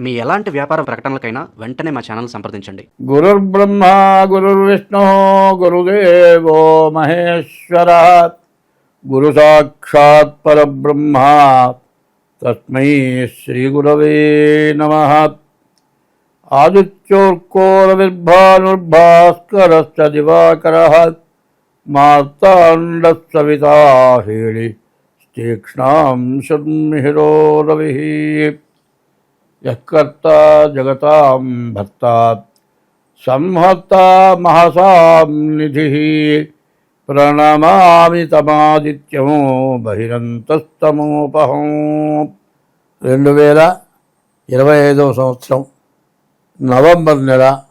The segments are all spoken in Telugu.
మీ ఎలాంటి వ్యాపార ప్రకటనలకైనా వెంటనే మా ఛానల్ సంప్రదించండి. గురుర్బ్రహ్మ గురుర్విష్ణు గురుదేవో మహేశ్వర. గురు సాక్షాత్ పరబ్రహ్మ. తస్మై శ్రీ గురవే నమ. ఆదిత్యోర్కోరవిర్భానుర్భాస్కరశ్చ దివాకర. మార్తాండసవితాహేళి తీక్ష్ణాం షణ్మిహిరో రవి యకర్త జగతాం భర్త సంహర్త మహసాం నిధి. ప్రణమామి తమాదిత్యము బహిరంతస్తమోపహం. రెండు వేల ఇరవై ఐదవ సంవత్సరం నవంబర్ నెల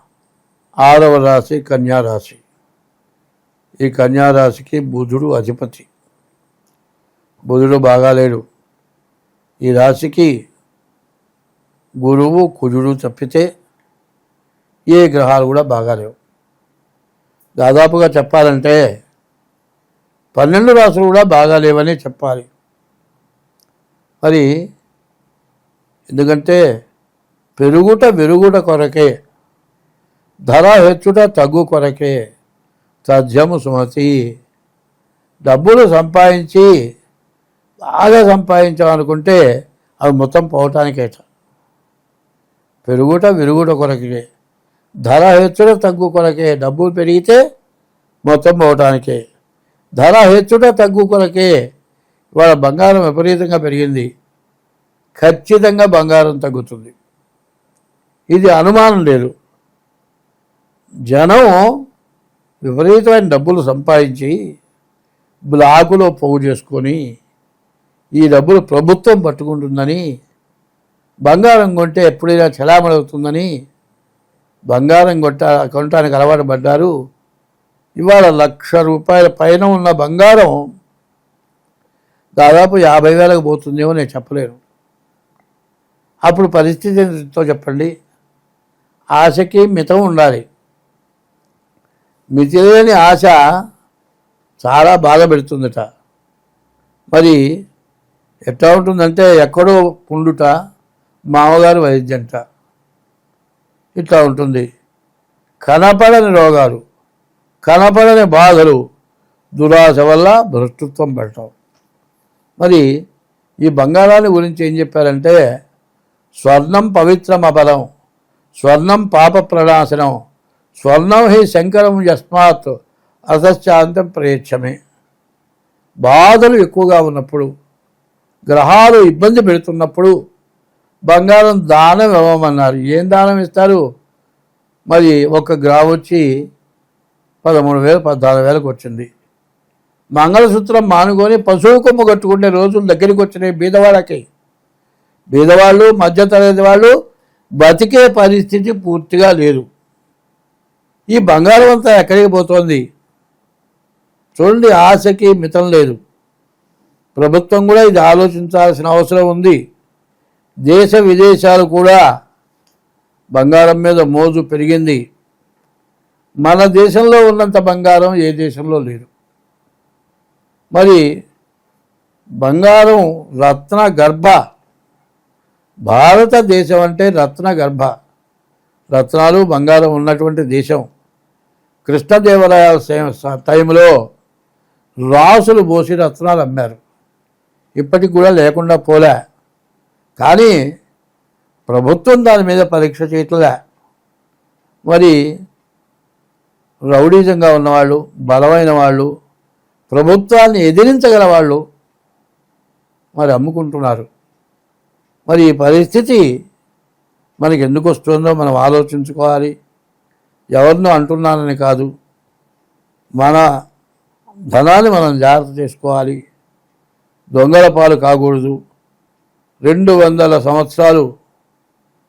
ఆరవ రాశి కన్యారాశి ఈ కన్యారాశికి బుధుడు అధిపతి. బుధుడు బాగాలేడు. ఈ రాశికి గురువు కుజుడు తప్పితే ఏ గ్రహాలు కూడా బాగాలేవు. దాదాపుగా చెప్పాలంటే పన్నెండు రాసులు కూడా బాగాలేవని చెప్పాలి. మరి ఎందుకంటే పెరుగుట వెరుగుట కొరకే ధర హెచ్చుట తగ్గు కొరకే తథ్యము సుమతి. డబ్బులు సంపాదించి బాగా సంపాదించామనుకుంటే అవి మొత్తం పోవటానికేట పెరుగుట విరుగుట కొరకే ధర హెచ్చుట తగ్గు కొరకే. డబ్బులు పెరిగితే మొత్తం పోవటానికే. ధర హెచ్చుట తగ్గు కొరకే. ఇవాళ బంగారం విపరీతంగా పెరిగింది. ఖచ్చితంగా బంగారం తగ్గుతుంది. ఇది అనుమానం లేదు. జనం విపరీతమైన డబ్బులు సంపాదించి బ్లాకులో పోగు చేసుకొని ఈ డబ్బులు ప్రభుత్వం పట్టుకుంటుందని బంగారం కొంటే ఎప్పుడైనా చలామణి అవుతుందని బంగారం కొట్ట కొనటానికి అలవాటు పడ్డారు. ఇవాళ లక్ష రూపాయల పైన ఉన్న బంగారం దాదాపు యాభై వేలకు పోతుందేమో నేను చెప్పలేను. అప్పుడు పరిస్థితి ఎంతో చెప్పండి. ఆశకి మితం ఉండాలి. మితిలేని ఆశ చాలా బాధ పెడుతుందట. మరి ఎట్లా ఉంటుందంటే ఎక్కడో పుండుట మామగారు వైద్యంట. ఇట్లా ఉంటుంది. కనపడని రోగాలు కనపడని బాధలు దురాశ వల్ల భ్రష్టత్వం పెట్టడం మరి ఈ బంగారాన్ని గురించి ఏం చెప్పారంటే స్వర్ణం పవిత్రం అపరం స్వర్ణం పాప ప్రణాశనం స్వర్ణం హి శంకరం యస్మాత్ అసశ్చాంతం ప్రయచ్చమే. బాధలు ఎక్కువగా ఉన్నప్పుడు గ్రహాలు ఇబ్బంది పెడుతున్నప్పుడు బంగారం దానం ఇవ్వమన్నారు. ఏం దానం ఇస్తారు? మరి ఒక గ్రామ్ వచ్చి పదమూడు వేలు పద్నాలుగు వేలకు వచ్చింది. మంగళసూత్రం మానుకొని పశువు కొమ్ము కట్టుకునే రోజులు దగ్గరికి వచ్చినాయి బీదవాళ్ళకి. బీదవాళ్ళు మధ్యతరగతి వాళ్ళు బతికే పరిస్థితి పూర్తిగా లేదు. ఈ బంగారం అంతా ఎక్కడికి పోతోంది? చూడండి ఆశకి మితం లేదు. ప్రభుత్వం కూడా ఇది ఆలోచించాల్సిన అవసరం ఉంది. దేశ విదేశాలు కూడా బంగారం మీద మోజు పెరిగింది. మన దేశంలో ఉన్నంత బంగారం ఏ దేశంలో లేదు. మరి బంగారం రత్న గర్భ. భారతదేశం అంటే రత్న గర్భ. రత్నాలు బంగారం ఉన్నటువంటి దేశం. కృష్ణదేవరాయ టైంలో రాసులు పోసి రత్నాలు అమ్మారు. ఇప్పటికి కూడా లేకుండా పోలే. కానీ ప్రభుత్వం దాని మీద పరీక్ష చేయట్లే. మరి రౌడీజంగా ఉన్నవాళ్ళు బలమైన వాళ్ళు ప్రభుత్వాన్ని ఎదిరించగల వాళ్ళు మరి అమ్ముకుంటున్నారు. మరి ఈ పరిస్థితి మనకి ఎందుకు వస్తుందో మనం ఆలోచించుకోవాలి. ఎవరినో అంటున్నానని కాదు. మన ధనాన్ని మనం జాగ్రత్త చేసుకోవాలి. దొంగల పాలు కాకూడదు. రెండు వందల సంవత్సరాలు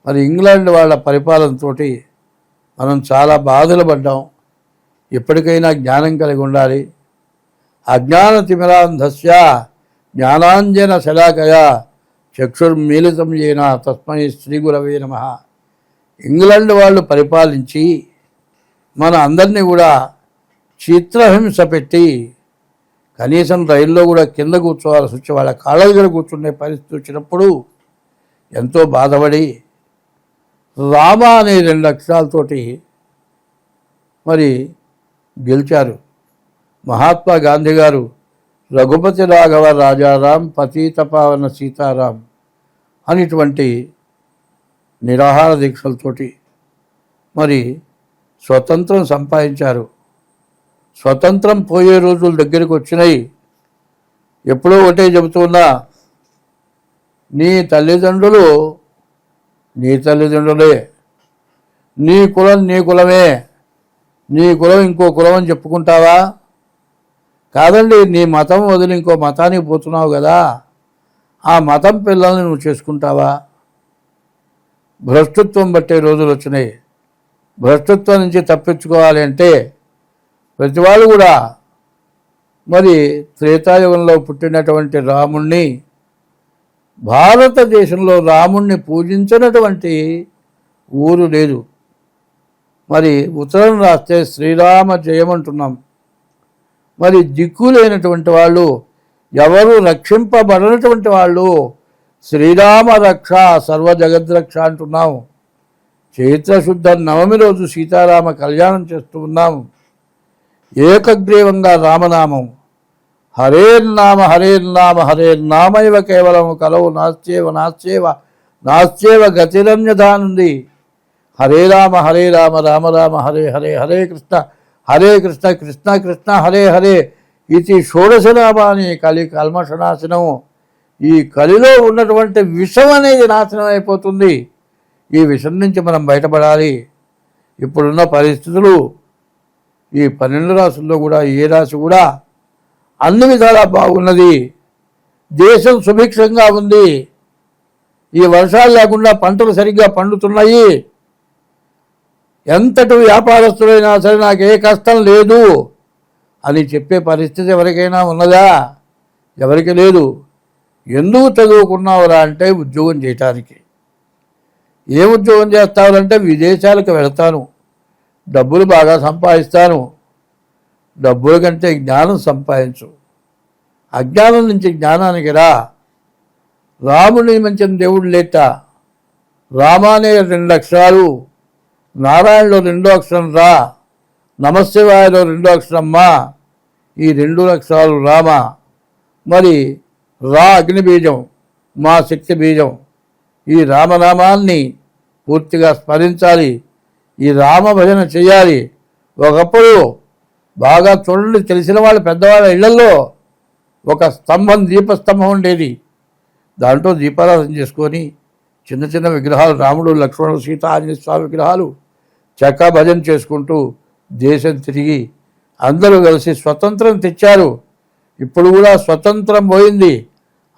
మరి ఇంగ్లాండ్ వాళ్ళ పరిపాలనతో మనం చాలా బాధలు పడ్డాం. ఎప్పటికైనా జ్ఞానం కలిగి ఉండాలి. అజ్ఞాన తిమిరాంధస్య జ్ఞానాంజన శలాకయ చక్షుర్మీలితం చేన తస్మై శ్రీ గురవే నమ. ఇంగ్లాండ్ వాళ్ళు పరిపాలించి మన అందరినీ కూడా చిత్రహింస పెట్టి కనీసం రైల్లో కూడా కింద కూర్చోవాల్సి వచ్చి వాళ్ళ కాళ్ళ దగ్గర కూర్చునే పరిస్థితి వచ్చినప్పుడు ఎంతో బాధపడి రామ అనే రెండు అక్షరాలతోటి మరి గెలిచారు. మహాత్మా గాంధీ గారు రఘుపతి రాఘవ రాజారాం పతీత పావన సీతారాం అనేటువంటి నిరాహార దీక్షలతోటి మరి స్వతంత్రం సంపాదించారు. స్వతంత్రం పోయే రోజులు దగ్గరికి వచ్చినాయి. ఎప్పుడో ఒకటే చెబుతున్నా నీ తల్లిదండ్రులు నీ తల్లిదండ్రులే. నీ కులం నీ కులమే. నీ కులం ఇంకో కులం అని చెప్పుకుంటావా? కాదండి నీ మతం వదిలి ఇంకో మతానికి పోతున్నావు కదా. ఆ మతం పిల్లల్ని నువ్వు చేసుకుంటావా? భ్రష్టత్వం బట్టే రోజులు వచ్చినాయి. భ్రష్టత్వం నుంచి తప్పించుకోవాలి అంటే ప్రతి వాళ్ళు కూడా మరి త్రేతాయుగంలో పుట్టినటువంటి రాముణ్ణి భారతదేశంలో రాముణ్ణి పూజించినటువంటి ఊరు లేదు. మరి ఉత్తరం రాస్తే శ్రీరామ జయమంటున్నాం మరి దిక్కు లేనటువంటి వాళ్ళు ఎవరు రక్షింపబడినటువంటి వాళ్ళు శ్రీరామ రక్ష సర్వ జగద్రక్ష అంటున్నాం. చైత్రశుద్ధ నవమి రోజు సీతారామ కళ్యాణం చేస్తూ ఉన్నాం. ఏకగ్రీవంగా రామనామం. హరేర్నామ హరేర్నామ హరేర్నామైవ కేవలం కలవు నాశ్చేవ నాశ్చేవ నాశ్చేవ గతిరన్యధానుంది. హరే రామ హరే రామ రామ రామ హరే హరే హరే కృష్ణ హరే కృష్ణ కృష్ణ కృష్ణ హరే హరే ఇది షోడశనామాని కలి కల్మషనాశనం ఈ కలిలో ఉన్నటువంటి విషం అనేది నాశనం అయిపోతుంది. ఈ విషం నుంచి మనం బయటపడాలి. ఇప్పుడున్న పరిస్థితులు ఈ పన్నెండు రాసుల్లో కూడా ఏ రాశి కూడా అన్ని విధాలా బాగున్నది. దేశం సుభిక్షంగా ఉంది. ఈ వర్షాలు లేకుండా పంటలు సరిగ్గా పండుతున్నాయి. ఎంతటి వ్యాపారస్తులైనా సరే నాకు ఏ కష్టం లేదు అని చెప్పే పరిస్థితి ఎవరికైనా ఉన్నదా? ఎవరికి లేదు. ఎందుకు చదువుకున్నావురా అంటే ఉద్యోగం చేయటానికి. ఏ ఉద్యోగం చేస్తావులంటే విదేశాలకు వెళ్తాను. డబ్బులు బాగా సంపాదిస్తాను. డబ్బుల కంటే జ్ఞానం సంపాదించు. అజ్ఞానం నుంచి జ్ఞానానికి రా. రాముడిని మంచి దేవుడు లేట రామానే రెండు అక్షరాలు. నారాయణలో రెండో అక్షరం రా. నమశివాయలో రెండో అక్షరం మా. ఈ రెండు అక్షరాలు రామ. మరి రా అగ్ని బీజం మా శక్తి బీజం. ఈ రామనామాన్ని పూర్తిగా స్మరించాలి. ఈ రామ భజన చేయాలి. ఒకప్పుడు బాగా చూడండి తెలిసిన వాళ్ళ పెద్దవాళ్ళ ఇళ్ళలో ఒక స్తంభం దీపస్తంభం ఉండేది. దాంట్లో దీపారాధన చేసుకొని చిన్న చిన్న విగ్రహాలు రాముడు లక్ష్మణుడు సీత ఆంజనేయ స్వామి విగ్రహాలు చక్కా భజన చేసుకుంటూ దేశం తిరిగి అందరూ కలిసి స్వతంత్రం తెచ్చారు. ఇప్పుడు కూడా స్వతంత్రం పోయింది.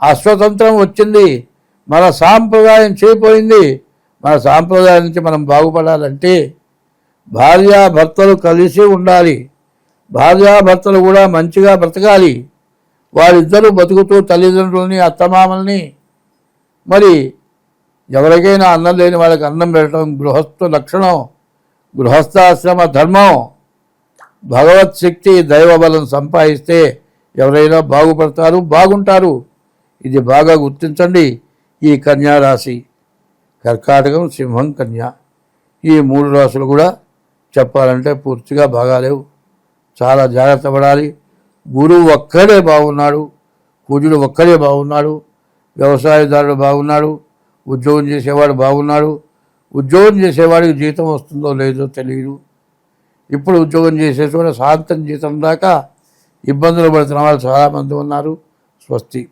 అస్వతంత్రం వచ్చింది. మన సాంప్రదాయం చేయిపోయింది. మన సాంప్రదాయం నుంచి మనం బాగుపడాలంటే భార్యాభర్తలు కలిసి ఉండాలి. భార్యాభర్తలు కూడా మంచిగా బ్రతకాలి. వారిద్దరూ బతుకుతూ తల్లిదండ్రులని అత్తమామల్ని మరి ఎవరికైనా అన్నం లేని వాళ్ళకి అన్నం పెట్టడం గృహస్థ లక్షణం గృహస్థాశ్రమ ధర్మం. భగవత్ శక్తి దైవబలం సంపాదిస్తే ఎవరైనా బాగుపడతారు బాగుంటారు. ఇది బాగా గుర్తించండి ఈ కన్యారాశి. కర్కాటకం సింహం కన్య. ఈ మూడు రాసులు కూడా చెప్పాలంటే పూర్తిగా బాగాలేవు. చాలా జాగ్రత్త పడాలి. గురువు ఒక్కడే బాగున్నాడు. కుజుడు ఒక్కడే బాగున్నాడు. వ్యవసాయదారుడు బాగున్నాడు. ఉద్యోగం చేసేవాడు బాగున్నాడు. ఉద్యోగం చేసేవాడికి జీతం వస్తుందో లేదో తెలియదు ఇప్పుడు ఉద్యోగం చేసేటువంటి చోట శాంతం జీతం దాకా ఇబ్బందులు పడుతున్న వాళ్ళు చాలామంది ఉన్నారు. స్వస్తి.